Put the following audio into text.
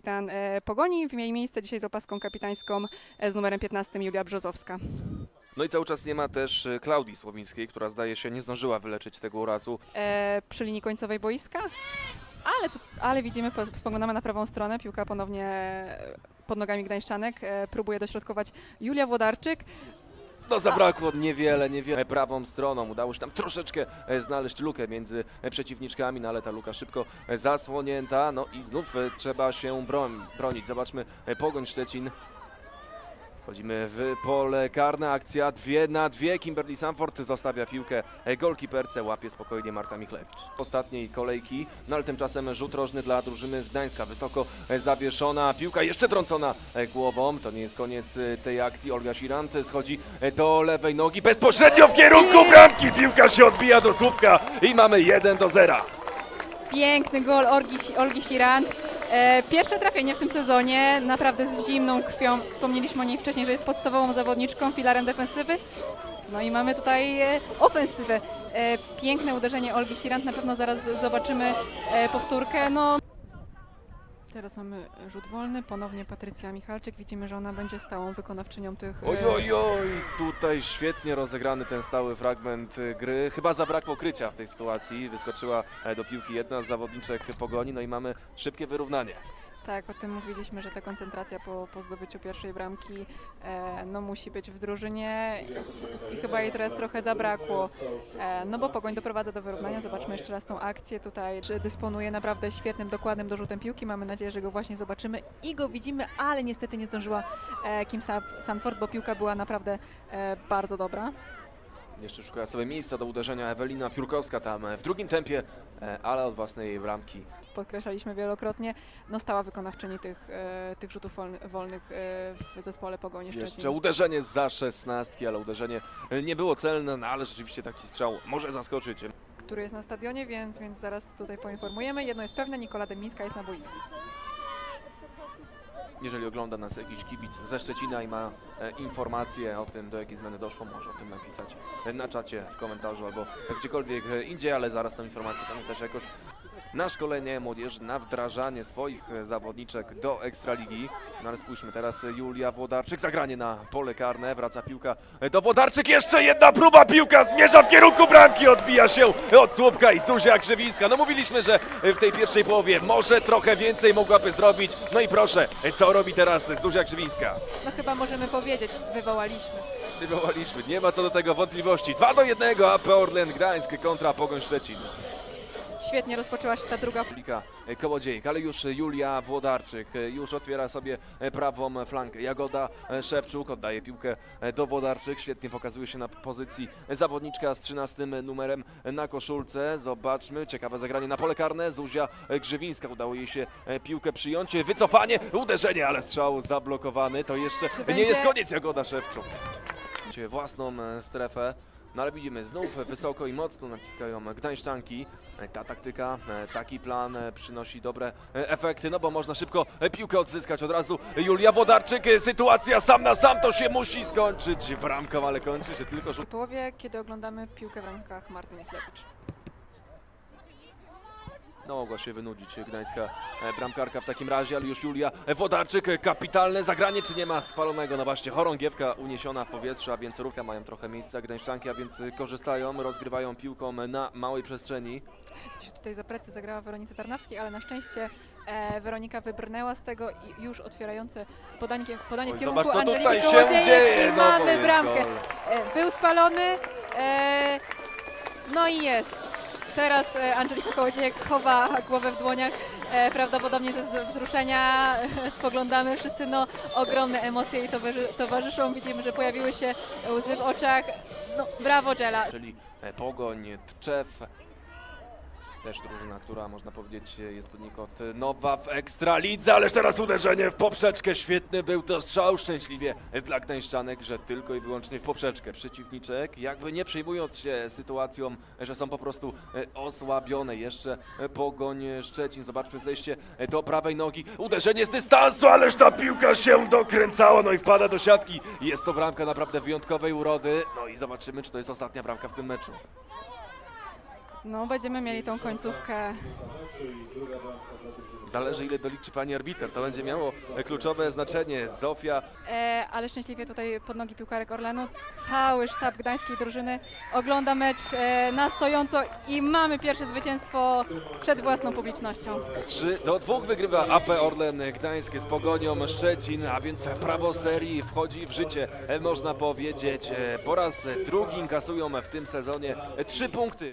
Kapitan e, Pogoni w jej miejsce dzisiaj z opaską kapitańską e, z numerem 15 Julia Brzozowska. No i cały czas nie ma też e, Klaudii Słowińskiej, która zdaje się nie zdążyła wyleczyć tego urazu. E, przy linii końcowej boiska, ale, tu, ale widzimy, po- spoglądamy na prawą stronę, piłka ponownie pod nogami Gdańszczanek, e, próbuje dośrodkować Julia Włodarczyk. No zabrakło niewiele, niewiele prawą stroną. Udało się tam troszeczkę e, znaleźć lukę między e, przeciwniczkami, no ale ta luka szybko e, zasłonięta. No i znów trzeba się broń, bronić. Zobaczmy Pogoń Szczecin. Wchodzimy w pole karne, akcja dwie na dwie. Kimberly Sanford zostawia piłkę golkiperce, łapie spokojnie Marta Michlewicz. Ostatniej kolejki, no ale tymczasem rzut rożny dla drużyny z Gdańska. Wysoko zawieszona piłka, jeszcze trącona głową. To nie jest koniec tej akcji. Olga Sirant schodzi do lewej nogi, bezpośrednio w kierunku bramki. Piłka się odbija do słupka i mamy 1 do 0. Piękny gol Olgi, Olgi Sirant. E, pierwsze trafienie w tym sezonie, naprawdę z zimną krwią. Wspomnieliśmy o niej wcześniej, że jest podstawową zawodniczką, filarem defensywy. No i mamy tutaj e, ofensywę. E, piękne uderzenie Olgi Sirant, na pewno zaraz zobaczymy powtórkę. No. Teraz mamy rzut wolny, ponownie Patrycja Michalczyk. Widzimy, że ona będzie stałą wykonawczynią tych... e, Oj, oj, oj, tutaj świetnie rozegrany ten stały fragment y, gry. Chyba zabrakło krycia w tej sytuacji. Wyskoczyła e, do piłki jedna z zawodniczek Pogoni, no i mamy szybkie wyrównanie. Tak, o tym mówiliśmy, że ta koncentracja po, po zdobyciu pierwszej bramki e, no, musi być w drużynie i, chyba jej teraz trochę zabrakło. E, no bo Pogoń doprowadza do wyrównania. Zobaczmy jeszcze raz tą akcję tutaj. Czy dysponuje naprawdę świetnym, dokładnym dorzutem piłki. Mamy nadzieję, że go właśnie zobaczymy i go widzimy, ale niestety nie zdążyła e, Kim Sa- Sanford, bo piłka była naprawdę e, bardzo dobra. Jeszcze szukała sobie miejsca do uderzenia Ewelina Piórkowska tam e, w drugim tempie, e, ale od własnej bramki. Podkreślaliśmy wielokrotnie, no stała wykonawczyni tych, e, tych rzutów wolny, wolnych w zespole Pogoni Szczecin. Jeszcze uderzenie za szesnastki, ale uderzenie nie było celne, no ale rzeczywiście taki strzał może zaskoczyć. który jest na stadionie, więc, więc zaraz tutaj poinformujemy. Jedno jest pewne, Nikola Demińska jest na boisku. Jeżeli ogląda nas jakiś kibic ze Szczecina i ma e, informacje o tym, do jakiej zmiany doszło, może o tym napisać e, na czacie, w komentarzu albo gdziekolwiek e, indziej, ale zaraz tą informację pamiętać jakoś na szkolenie młodzieży, na wdrażanie swoich e, zawodniczek do Ekstraligi. No ale spójrzmy teraz, e, Julia Włodarczyk, zagranie na pole karne, wraca piłka e, do Włodarczyk, jeszcze jedna próba, piłka zmierza w kierunku bramki, odbija się od słupka i Zuzia Krzywińska. No mówiliśmy, że w tej pierwszej połowie może trochę więcej mogłaby zrobić, no i proszę, co robi teraz Zuzia Krzywińska? No chyba możemy powiedzieć, wywołaliśmy. Wywołaliśmy, nie ma co do tego wątpliwości. 2 do 1, AP Orlen Gdańsk kontra Pogoń Szczecin. Świetnie rozpoczęła się ta druga Publika e, Kołodziejek, ale już Julia Włodarczyk e, już otwiera sobie e, prawą flankę. Jagoda Szewczuk oddaje piłkę do Włodarczyk. Świetnie pokazuje się na pozycji zawodniczka z 13 numerem na koszulce. Zobaczmy, ciekawe zagranie na pole karne. Zuzia Grzywińska udało jej się piłkę przyjąć. Wycofanie, uderzenie, ale strzał zablokowany. To jeszcze Czy nie będzie- jest koniec Jagoda Szewczuk. Własną strefę. No ale widzimy, znów wysoko i mocno naciskają Gdańszczanki. E, Ta taktyka, e, taki plan e, przynosi dobre efekty, no bo można szybko piłkę odzyskać od razu. Julia Wodarczyk, sytuacja sam na sam, to się musi skończyć bramką, ale kończy się tylko w połowie, kiedy oglądamy piłkę w rękach Marty Michlewicz. No mogła się wynudzić gdańska e, bramkarka w takim razie, ale już Julia Wodarczyk, e, kapitalne zagranie, czy nie ma spalonego? No właśnie, chorągiewka uniesiona w powietrze, a więc rówka mają trochę miejsca Gdańszczanki, a więc e, korzystają, rozgrywają piłką na małej przestrzeni. Się tutaj za plecy zagrała Weronice Tarnawskiej, ale na szczęście e, Weronika wybrnęła z tego i już otwierające podanie, podanie w Oj, kierunku zobacz, co Angeliki tutaj się dzieje, i no mamy bramkę. E, był spalony, e, no i jest. Teraz e, Angelika Kołodziejek chowa głowę w dłoniach, e, prawdopodobnie ze wzruszenia. E, spoglądamy wszyscy, no ogromne emocje jej towarzy, towarzyszą. Widzimy, że pojawiły się łzy w oczach. No, brawo Jela. czyli Pogoń, Tczew. Też drużyna, która można powiedzieć e, jest poniekąd e, nowa w Ekstralidze, ależ teraz uderzenie w poprzeczkę. Świetny był to strzał, szczęśliwie dla Gdańszczanek, że tylko i wyłącznie w poprzeczkę. Przeciwniczek, jakby nie przejmując się sytuacją, że są po prostu e, osłabione. Jeszcze e, Pogoń Szczecin, zobaczmy zejście e, do prawej nogi. Uderzenie z dystansu, ależ ta piłka się dokręcała, no i wpada do siatki. Jest to bramka naprawdę wyjątkowej urody. No i zobaczymy, czy to jest ostatnia bramka w tym meczu. No, będziemy mieli tą końcówkę. Zależy ile doliczy pani arbiter, to będzie miało e, kluczowe znaczenie. Zofia E, ale szczęśliwie tutaj pod nogi piłkarek Orlenu. Cały sztab gdańskiej drużyny ogląda mecz e, na stojąco i mamy pierwsze zwycięstwo przed własną publicznością. 3 do 2 wygrywa AP Orlen Gdańsk z Pogonią Szczecin, a więc prawo serii wchodzi w życie, e, można powiedzieć. E, Po raz drugi inkasują w tym sezonie 3 punkty.